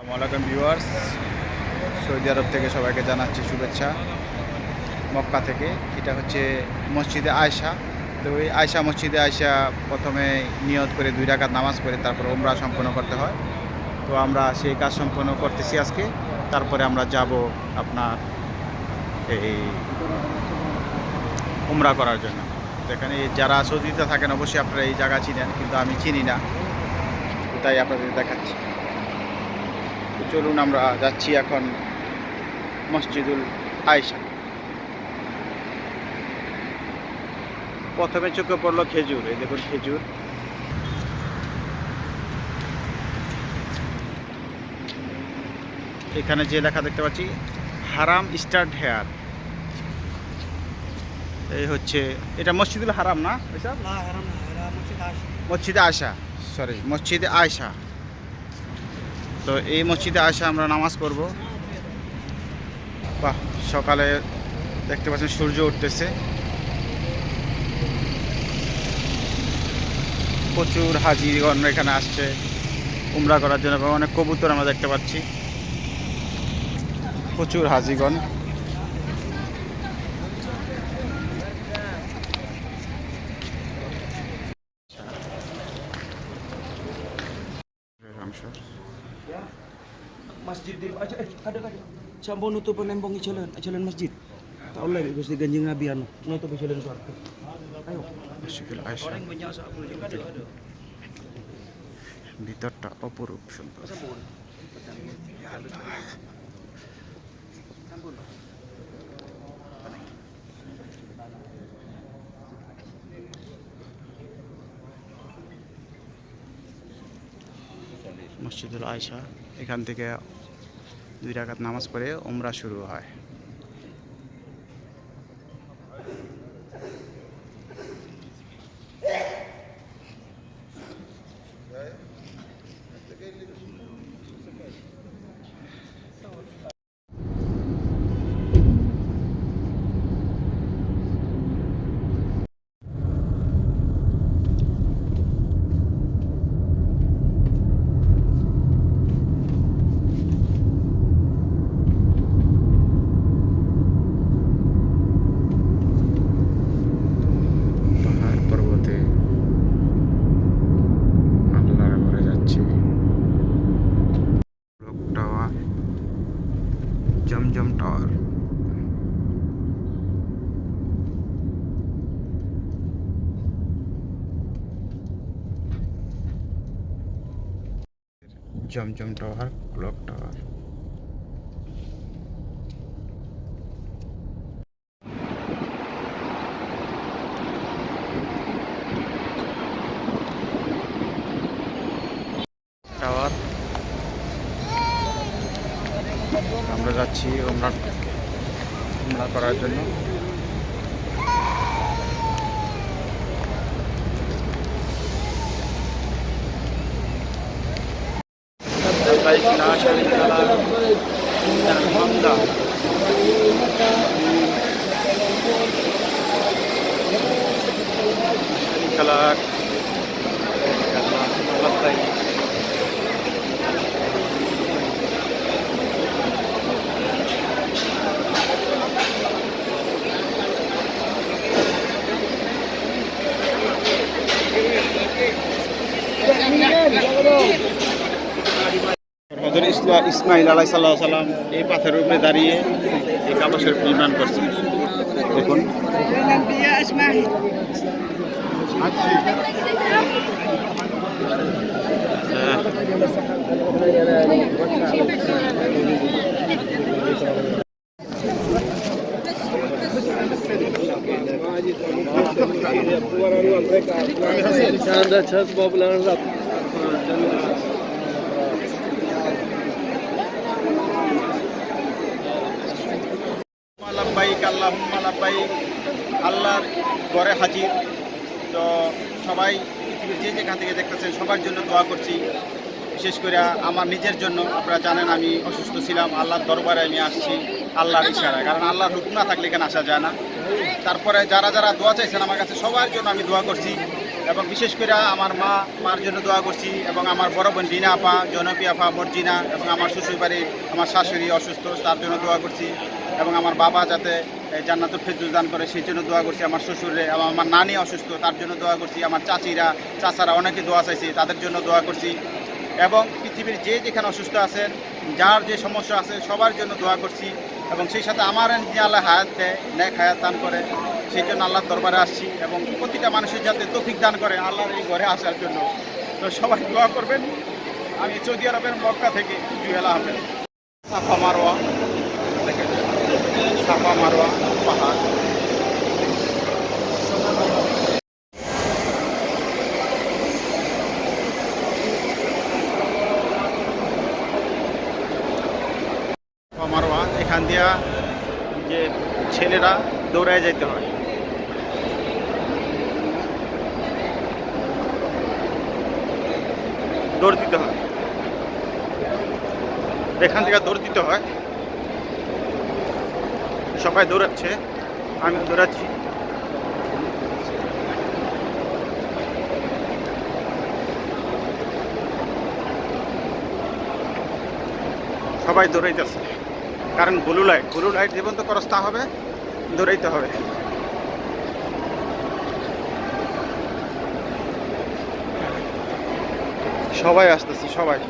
আসসালামাইকুম viewers. Saudi আরব থেকে সবাইকে জানাচ্ছি শুভেচ্ছা। মক্কা থেকে। এটা হচ্ছে মসজিদে আয়সা তো ওই আয়সা মসজিদে আয়সা প্রথমে নিয়ত করে দুই রাকাত নামাজ পড়ে, তারপর ওমরা সম্পন্ন করতে হয়। তো আমরা সেই কাজ সম্পন্ন করতেছি আজকে। তারপরে আমরা যাব আপনার এই উমরা করার জন্য। এখানে যারা সৌদিতে থাকেন, অবশ্যই আপনারা এই জায়গা চিনেন, কিন্তু আমি চিনি না। তাই আপনাদের দেখাচ্ছি। চলুন আমরা যাচ্ছি এখন মসজিদুল আয়সা। প্রথমে চোখে পড়ল খেজুর এই দেখুন খেজুর। এখানে যে লেখা দেখতে পাচ্ছি হারাম স্টার্ট হেয়ার। এই হচ্ছে এটা মসজিদুল হারাম না মসজিদে আয়সা। সরি মসজিদে আয়সা। তো এই মসজিদে আসে আমরা নামাজ পড়ব। বাহ, সকালে দেখতে পাচ্ছেন সূর্য উঠতেছে। প্রচুর হাজিগণ এখানে আসছে উমরা করার জন্য এবং অনেক কবুতর আমরা দেখতে পাচ্ছি। প্রচুর হাজিগণ। ya. Masjid di aja eh kada kada campur nutup penembong jalan eh, jalan masjid. Tak boleh gusti ganjing nabi anu nutup jalan suara ayo. Masjidil aisyah orang banyak sok pul juga ada ada. Ditata apa rupanya sampun sampun sampun মসজিদুল আয়সা এখান থেকে দুই রাকাত নামাজ পড়ে ওমরা শুরু হয় পাহাড় পর্বতে আল্লাহর ঘরে যাচ্ছি block tower Zamzam tower Zamzam tower clock tower. Tower. আমরা যাচ্ছি ওমরা ওমরা করার জন্য। لبيك لا شريك لك إن الحمد شريك لك হজর ইসলা ইসমাইল আলাই সাল্লাহ সাল্লাম এই পাথরের উপরে দাঁড়িয়ে এই কাবা শরীফ নির্মাণ করছে। দেখুন। লাব্বাইক আল্লাহর ঘরে হাজির। তো সবাই পৃথিবীর যে যেখান থেকে দেখতেছেন, সবার জন্য দোয়া করছি। বিশেষ করে আমার নিজের জন্য। আপনারা জানেন আমি অসুস্থ ছিলাম, আল্লাহর দরবারে আমি আসছি আল্লাহর ইশারায়। কারণ আল্লাহর হুকুম না থাকলে এখানে আসা যায় না? তারপরে যারা যারা দোয়া চাইছেন আমার কাছে, সবার জন্য আমি দোয়া করছি। এবং বিশেষ করে আমার মা, মার জন্য দোয়া করছি। এবং আমার বড় বোন রিনা আপা, জনপি আপা, মর্জিনা এবং আমার শ্বশুর বাড়ি আমার শাশুড়ি অসুস্থ, তার জন্য দোয়া করছি। এবং আমার বাবা যাতে জান্নাতুল ফেরদৌস দান করে, সেই জন্য দোয়া করছি আমার শ্বশুরে আমার নানি অসুস্থ, তার জন্য দোয়া করছি, আমার চাচিরা, চাচারা অনেকে দোয়া চাইছি, তাদের জন্য দোয়া করছি। এবং পৃথিবীর যে যেখানে অসুস্থ আছেন, যার যে সমস্যা আছে, সবার জন্য দোয়া করছি। এবং সেই সাথে আমার আল্লাহ হায়াত দেয় ন্যাক হায়াত দান করে, সেই জন্য আল্লাহর দরবারে আসছি এবং প্রতিটা মানুষের যাতে তফিক দান করে আল্লাহর এই ঘরে আসার জন্য। তো সবাই দোয়া করবেন। আমি সৌদি আরবের মক্কা থেকে জুয়েল আহমেদ। সাফা মারোয়া সাফা মারোয়া পাহাড় এখান দিয়া যে ছেলেরা দৌড়ায় যেতে হয়। দৌড় দিতে হয়। এখান থেকে দৌড় দিতে হয়। সবাই দৌড়াচ্ছে, আমি দৌড়াচ্ছি। সবাই দৌড়াইতেছে, কারণ ব্লু লাইট ব্লু লাইট জীবন তো করস্তা হবে, দৌড়াইতে হবে। সবাই আসতেছে, সবাই।